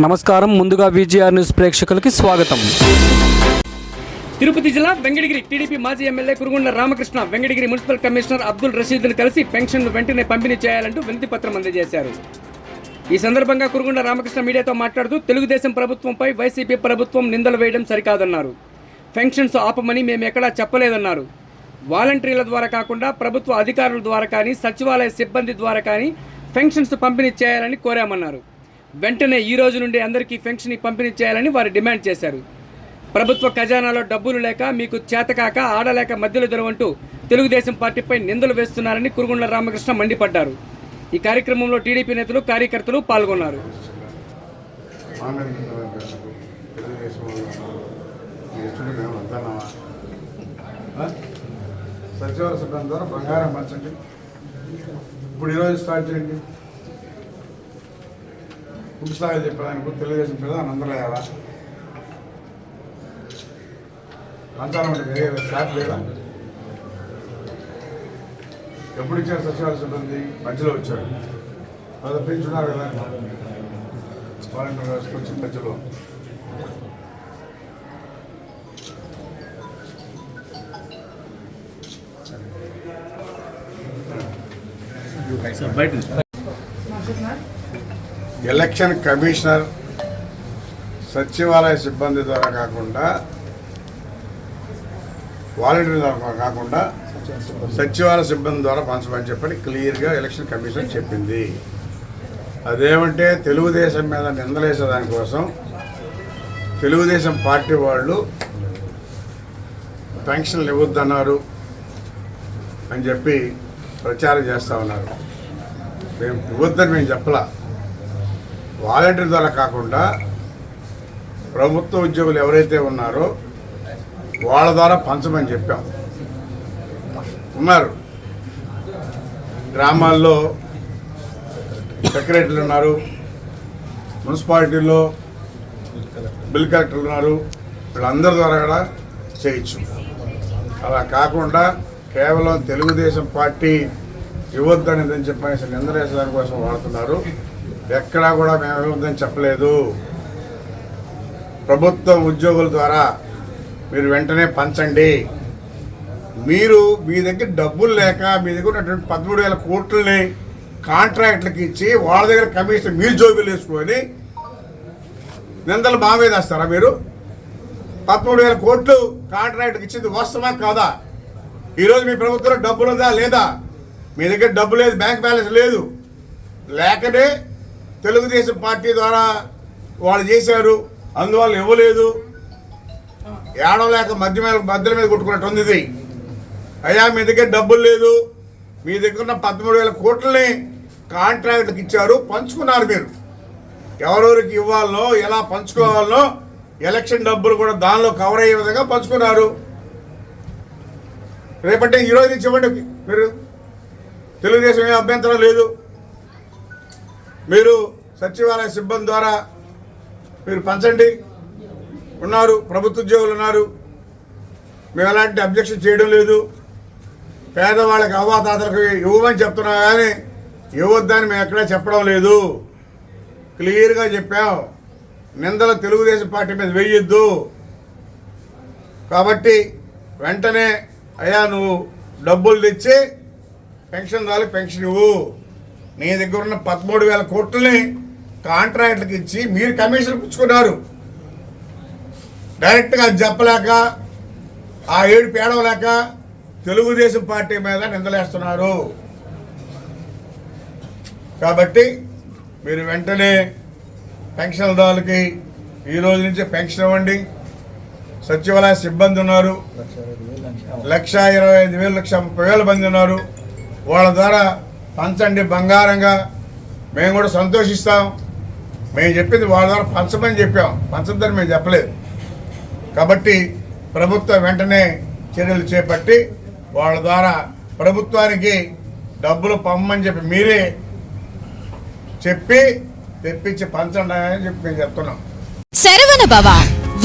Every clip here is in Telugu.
నమస్కారం. ముందుగా విజిఆర్ న్యూస్ ప్రేక్షకులకి స్వాగతం. తిరుపతి జిల్లా వెంకటగిరి టీడీపీ మాజీ MLA Kurugundla Ramakrishna Venkatagiri municipal commissioner Abdul రషీద్ను కలిసి పెన్షన్లు వెంటనే పంపిణీ చేయాలంటూ వినతి పత్రం అందజేశారు. ఈ సందర్భంగా కురుగుండ రామకృష్ణ మీడియాతో మాట్లాడుతూ తెలుగుదేశం ప్రభుత్వంపై వైసీపీ ప్రభుత్వం నిందలు వేయడం సరికాదన్నారు. పెన్షన్స్ ఆపమని మేము ఎక్కడా చెప్పలేదన్నారు. వాలంటీర్ల ద్వారా కాకుండా ప్రభుత్వ అధికారుల ద్వారా కానీ సచివాలయ సిబ్బంది ద్వారా కానీ పెన్షన్స్ పంపిణీ చేయాలని కోరామన్నారు. వెంటనే ఈ రోజు నుండి అందరికీ పెన్షన్ పంపిణీ చేయాలని వారు డిమాండ్ చేశారు. ప్రభుత్వ ఖజానాలో డబ్బులు లేక మీకు చేతకాక ఆడలేక మధ్యలో దొరవంటూ తెలుగుదేశం పార్టీపై నిందలు వేస్తున్నారని కురుగుండ్ల రామకృష్ణ మండిపడ్డారు. ఈ కార్యక్రమంలో టీడీపీ నేతలు కార్యకర్తలు పాల్గొన్నారు. సచివాలయ ద్వారా బంగారం ఇప్పుడు ఈరోజు స్టార్ట్ చేయండి. పుస్తకాలు చెప్పడానికి తెలుగుదేశం ప్రధాని అందరూ లేవా పంచాలం అంటే స్టార్ట్ లేదా ఎప్పుడు ఇచ్చారు సచివాలయ సిబ్బంది మధ్యలో వచ్చారు అది పెంచున్నారు కదా వాలంటీర్ వ్యవస్థ వచ్చిన మధ్యలో ఎలక్షన్ కమిషనర్ సచివాలయ సిబ్బంది ద్వారా కాకుండా వాలంటీర్ ద్వారా కాకుండా సచివాలయ సిబ్బంది ద్వారా పంచమని చెప్పని క్లియర్గా ఎలక్షన్ కమిషన్ చెప్పింది. అదేమంటే తెలుగుదేశం మీద నిందలేసే దానికోసం తెలుగుదేశం పార్టీ వాళ్ళు పెన్షన్లు ఇవ్వద్దన్నారు అని చెప్పి ప్రచారం చేస్తూ ఉన్నారు. మేము ఇవ్వద్దని మేము చెప్పలా. వాలంటీర్ ద్వారా కాకుండా ప్రభుత్వ ఉద్యోగులు ఎవరైతే ఉన్నారో వాళ్ళ ద్వారా పంచమని చెప్పాం. ఉన్నారు. గ్రామాల్లో సెక్రటరీలు ఉన్నారు మున్సిపాలిటీలో బిల్ కలెక్టర్లు ఉన్నారు వీళ్ళందరి ద్వారా కూడా చేయొచ్చు. అలా కాకుండా కేవలం తెలుగుదేశం పార్టీ ఇవ్వద్దనేదని చెప్పేసి నిందలేసడానికి కోసం వాడుతున్నారు. ఎక్కడా కూడా మేము ఉందని చెప్పలేదు. ప్రభుత్వ ఉద్యోగుల ద్వారా మీరు వెంటనే పంచండి. మీరు మీ దగ్గర డబ్బులు లేక మీ దగ్గర ఉన్నటువంటి పదమూడు వేల కోట్లని కాంట్రాక్ట్లకి ఇచ్చి వాళ్ళ దగ్గర కమిషన్ మీరు జోబులు వేసుకొని నిందలు మా మీద వేస్తారా మీరు? పదమూడు వేల కోట్లు కాంట్రాక్ట్కి ఇచ్చింది వాస్తవా కాదా? ఈరోజు మీ ప్రభుత్వంలో డబ్బులు ఉందా లేదా? మీ దగ్గర డబ్బు లేదు బ్యాంక్ బ్యాలెన్స్ లేదు. లేకనే తెలుగుదేశం పార్టీ ద్వారా వాళ్ళు చేశారు. అందువల్ల ఇవ్వలేదు. ఏడవలేక మధ్య మీద మధ్యల మీద కొట్టుకున్నట్టు ఉంది ఇది. అయ్యా మీ దగ్గర డబ్బులు లేదు. మీ దగ్గర ఉన్న పదమూడు వేల కోట్లని కాంట్రాక్ట్కి ఇచ్చారు. పంచుకున్నారు మీరు. ఎవరెవరికి ఇవ్వాలనో ఎలా పంచుకోవాలనో ఎలక్షన్ డబ్బులు కూడా దానిలో కవర్ అయ్యే విధంగా పంచుకున్నారు. రేపంటే ఈరోజు నుంచి ఇవ్వండి. మీరు తెలుగుదేశం ఏ అభ్యంతరం లేదు. మీరు సచివాలయ సిబ్బంది ద్వారా మీరు పంచండి. ఉన్నారు ప్రభుత్వ ఉద్యోగులు ఉన్నారు. మేము ఎలాంటి అబ్జెక్షన్ చేయడం లేదు. పేదవాళ్ళకి అవ్వాతాతలకు ఇవ్వమని చెప్తున్నా కానీ ఇవ్వద్దని మేము ఎక్కడా చెప్పడం లేదు. క్లియర్గా చెప్పాం. నిందల తెలుగుదేశం పార్టీ మీద వేయొద్దు కాబట్టి వెంటనే అయ్యా నువ్వు డబ్బులు తెచ్చి పెన్షన్ ద్వారా పెన్షన్ ఇవ్వు. నీ దగ్గర ఉన్న పదమూడు వేల కోట్లని కాంట్రాక్ట్లకు ఇచ్చి మీరు కమిషన్ పుచ్చుకున్నారు. డైరెక్ట్గా అది చెప్పలేక ఆ ఏడు పేడవలేక తెలుగుదేశం పార్టీ మీద నిందలేస్తున్నారు. కాబట్టి మీరు వెంటనే పెన్షన్దారులకి ఈ రోజు నుంచి పెన్షన్ ఇవ్వండి. సచివాలయ సిబ్బంది ఉన్నారు. లక్ష ఇరవై ఐదు వేలు లక్ష ముప్పై వేల మంది ఉన్నారు. వాళ్ళ ద్వారా పంచండి బంగారంగా. మేము కూడా సంతోషిస్తాం. మేము చెప్పింది వాళ్ళ ద్వారా పంచమని చెప్పాం. పంచద్దని మేము చెప్పలేదు. కాబట్టి ప్రభుత్వం వెంటనే చర్యలు చేపట్టి వాళ్ళ ద్వారా ప్రభుత్వానికి డబ్బులు పంపమని చెప్పి మీరే చెప్పి తెప్పించి పంచండి అని చెప్పి మేము చెప్తున్నాం. Saravana Baba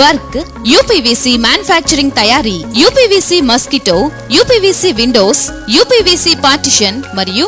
work UPVC manufacturing తయారీ UPVC mosquito UPVC windows UPVC partition మరియు